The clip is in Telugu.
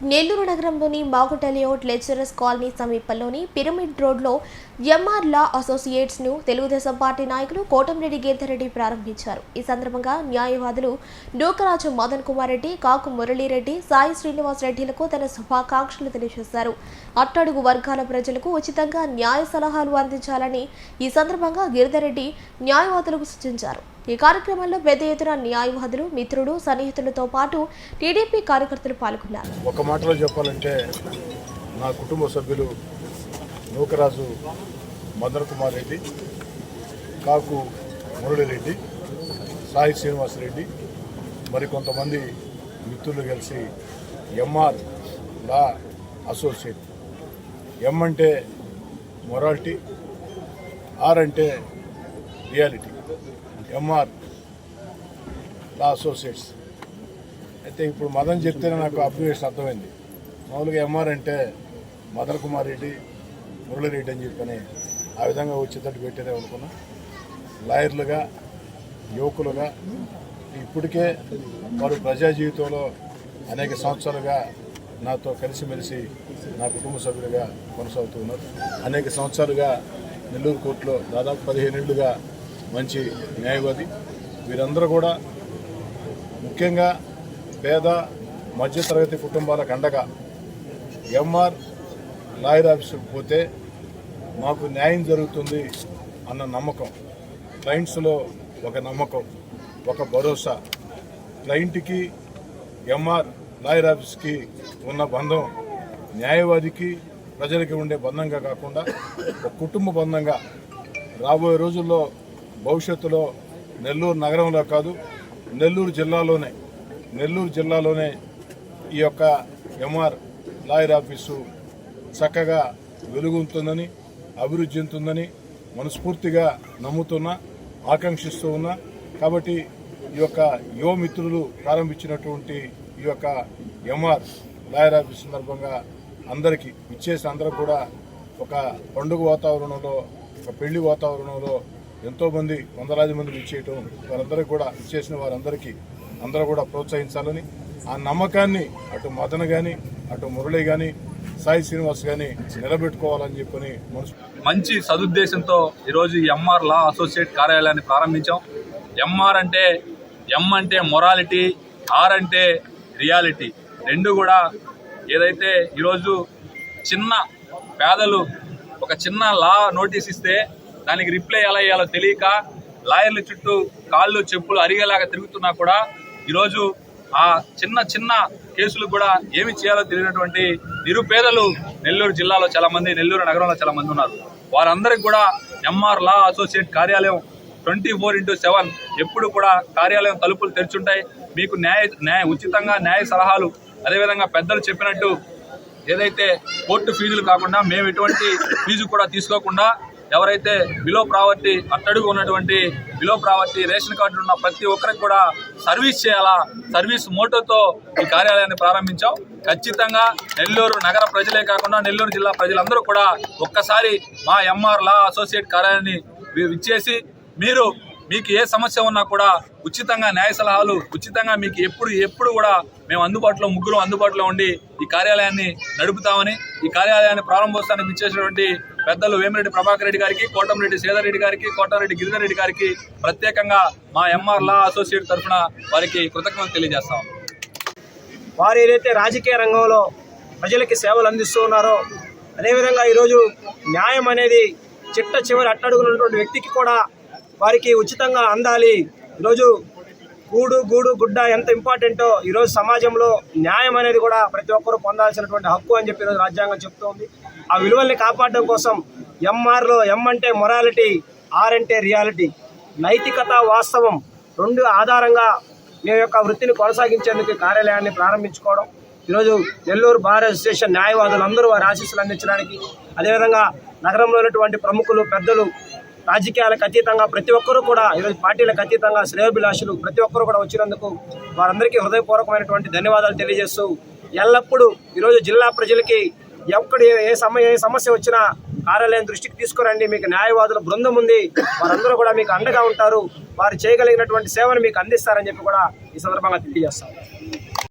నెల్లూరు నగరంలోని మాగుంట లేఅవుట్ లెక్చరర్స్ కాలనీ సమీపంలోని పిరమిడ్ రోడ్లో ఎంఆర్ లా అసోసియేట్స్ను తెలుగుదేశం పార్టీ నాయకులు కోటంరెడ్డి గీతారెడ్డి ప్రారంభించారు. ఈ సందర్భంగా న్యాయవాదులు డోకరాజు మదన్ కుమార్ రెడ్డి కాకు మురళీరెడ్డి సాయి శ్రీనివాస్ రెడ్డిలకు తన శుభాకాంక్షలు తెలియజేశారు. అట్టడుగు వర్గాల ప్రజలకు ఉచితంగా న్యాయ సలహాలు అందించాలని ఈ సందర్భంగా గిరిధరెడ్డి న్యాయవాదులకు సూచించారు. ఈ కార్యక్రమంలో పెద్ద ఎత్తున న్యాయవాదులు మిత్రుడు సన్నిహితులతో పాటు టీడీపీ కార్యకర్తలు పాల్గొన్నారు. ఒక మాటలో చెప్పాలంటే నా కుటుంబ సభ్యులు నూకరాజు మదన్ కుమార్ రెడ్డి కాకు మురళిరెడ్డి సాయి శ్రీనివాసరెడ్డి మరి కొంతమంది మిత్రులు కలిసి ఎంఆర్ లా అసోసియేట్. ఎం అంటే మొరాలిటీ ఆర్ అంటే రియాలిటీ. MR law associates. అయితే ఇప్పుడు మదన్ చెప్తేనే నాకు అబ్జర్వేషన్ అర్థమైంది. మామూలుగా ఎంఆర్ అంటే మదన్ కుమార్ రెడ్డి మురళిరెడ్డి అని చెప్పని ఆ విధంగా వచ్చేటట్టు పెట్టారే అనుకున్నా. లాయర్లుగా యువకులుగా ఇప్పటికే వారు ప్రజా జీవితంలో అనేక సంవత్సరాలుగా నాతో కలిసిమెలిసి నా కుటుంబ సభ్యులుగా కొనసాగుతూ ఉన్నారు. అనేక సంవత్సరాలుగా నెల్లూరు కోర్టులో దాదాపు పదిహేను ఏళ్ళుగా మంచి న్యాయవాది. వీరందరూ కూడా ముఖ్యంగా పేద మధ్యతరగతి కుటుంబాలకు అండగా ఎంఆర్ లాయర్ ఆఫీసుకు పోతే మాకు న్యాయం జరుగుతుంది అన్న నమ్మకం. క్లయింట్స్లో ఒక నమ్మకం ఒక భరోసా. క్లయింట్కి ఎంఆర్ లాయర్ ఆఫీస్కి ఉన్న బంధం న్యాయవాదికి ప్రజలకి ఉండే బంధంగా కాకుండా ఒక కుటుంబ బంధంగా. రాబోయే రోజుల్లో భవిష్యత్తులో నెల్లూరు నగరంలో కాదు నెల్లూరు జిల్లాలోనే నెల్లూరు జిల్లాలోనే ఈ యొక్క ఎంఆర్ లాయర్ ఆఫీసు చక్కగా వెలుగుతుందని అభివృద్ధి చెందుతుందని మనస్ఫూర్తిగా నమ్ముతున్నా ఆకాంక్షిస్తూ ఉన్నా. కాబట్టి ఈ యొక్క యువ మిత్రులు ప్రారంభించినటువంటి ఈ యొక్క ఎంఆర్ లాయర్ ఆఫీస్ సందర్భంగా అందరికీ ఇచ్చేసిన అందరూ కూడా ఒక పండుగ వాతావరణంలో ఒక పెళ్ళి వాతావరణంలో ఎంతోమంది వందలాది మంది ఇచ్చేయటం వారందరికీ కూడా ఇచ్చేసిన వారందరికీ అందరూ కూడా ప్రోత్సహించాలని ఆ నమ్మకాన్ని అటు మదన కానీ అటు మురళి కానీ సాయి శ్రీనివాస్ గాని నిలబెట్టుకోవాలని చెప్పని మంచి సదుద్దేశంతో ఈరోజు ఎంఆర్ లా అసోసియేట్ కార్యాలయాన్ని ప్రారంభించాం. ఎంఆర్ అంటే ఎం అంటే మొరాలిటీ ఆర్ అంటే రియాలిటీ రెండు కూడా ఏదైతే ఈరోజు చిన్న పేదలు ఒక చిన్న లా నోటీస్ ఇస్తే దానికి రిప్లై ఎలా ఇవ్వాలో తెలియక లాయర్ల చుట్టూ కాళ్ళు చెప్పులు అరిగేలాగా తిరుగుతున్నా కూడా ఈరోజు ఆ చిన్న చిన్న కేసులు కూడా ఏమి చేయాలో తెలియనటువంటి నిరుపేదలు నెల్లూరు జిల్లాలో చాలా మంది నెల్లూరు నగరంలో చాలా మంది ఉన్నారు. వారందరికి కూడా ఎంఆర్ లా అసోసియేట్ కార్యాలయం ట్వంటీ ఫోర్ ఇంటూ సెవెన్ ఎప్పుడు కూడా కార్యాలయం తలుపులు తెరిచుంటాయి. మీకు న్యాయ న్యాయ ఉచితంగా న్యాయ సలహాలు అదేవిధంగా పెద్దలు చెప్పినట్టు ఏదైతే కోర్టు ఫీజులు కాకుండా మేము ఎటువంటి ఫీజు కూడా తీసుకోకుండా ఎవరైతే బిలో ప్రావర్టీ అట్టడుగు ఉన్నటువంటి బిలో ప్రావర్టీ రేషన్ కార్డు ఉన్న ప్రతి ఒక్కరికి కూడా సర్వీస్ చేయాలా సర్వీస్ మోటోతో ఈ కార్యాలయాన్ని ప్రారంభించాం. ఖచ్చితంగా నెల్లూరు నగర ప్రజలే కాకుండా నెల్లూరు జిల్లా ప్రజలందరూ కూడా ఒక్కసారి మా ఎంఆర్ లా అసోసియేట్ కార్యాలయాన్ని ఇచ్చేసి మీరు మీకు ఏ సమస్య ఉన్నా కూడా ఉచితంగా న్యాయ సలహాలు ఉచితంగా మీకు ఎప్పుడు ఎప్పుడు కూడా మేము అందుబాటులో ముగ్గురు అందుబాటులో ఉండి ఈ కార్యాలయాన్ని నడుపుతామని ఈ కార్యాలయాన్ని ప్రారంభోత్సవానికి ఇచ్చేసినటువంటి పెద్దలు వేమిరెడ్డి ప్రభాకర్ రెడ్డి గారికి కోటంరెడ్డి సేదరెడ్డి గారికి కోటారెడ్డి గిరిధర్ రెడ్డి గారికి ప్రత్యేకంగా మా ఎంఆర్ లా అసోసియేట్ తరఫున వారికి కృతజ్ఞతలు తెలియజేస్తాం. వారు ఏదైతే రాజకీయ రంగంలో ప్రజలకి సేవలు అందిస్తూ ఉన్నారో అదేవిధంగా ఈరోజు న్యాయం అనేది చిట్ట చివరి అట్టడుగున్నటువంటి వ్యక్తికి కూడా వారికి ఉచితంగా అందాలి. ఈరోజు గూడు గూడు గుడ్డ ఎంత ఇంపార్టెంటో ఈరోజు సమాజంలో న్యాయం అనేది కూడా ప్రతి ఒక్కరూ పొందాల్సినటువంటి హక్కు అని చెప్పి ఈరోజు రాజ్యాంగం చెప్తోంది. ఆ విలువల్ని కాపాడడం కోసం ఎంఆర్లో ఎం అంటే మొరాలిటీ ఆర్ అంటే రియాలిటీ నైతికత వాస్తవం రెండు ఆధారంగా మీ యొక్క వృత్తిని కొనసాగించేందుకు కార్యాలయాన్ని ప్రారంభించుకోవడం. ఈరోజు నెల్లూరు బార్ అసోసియేషన్ న్యాయవాదులు అందరూ వారి ఆశీస్సులు అందించడానికి అదేవిధంగా నగరంలో ఉన్నటువంటి ప్రముఖులు పెద్దలు రాజకీయాలకు అతీతంగా ప్రతి ఒక్కరూ కూడా ఈరోజు పార్టీలకు అతీతంగా శ్రేయోభిలాషులు ప్రతి ఒక్కరూ కూడా వచ్చినందుకు వారందరికీ హృదయపూర్వకమైనటువంటి ధన్యవాదాలు తెలియజేస్తూ ఎల్లప్పుడూ ఈరోజు జిల్లా ప్రజలకి ఎక్కడ ఏ- సమయ ఏ సమస్య వచ్చినా కార్యాలయం దృష్టికి తీసుకురండి. మీకు న్యాయవాదుల బృందం ఉంది. వారందరూ కూడా మీకు అండగా ఉంటారు. వారు చేయగలిగినటువంటి సేవను మీకు అందిస్తారని చెప్పి కూడా ఈ సందర్భంగా తెలియజేస్తాను.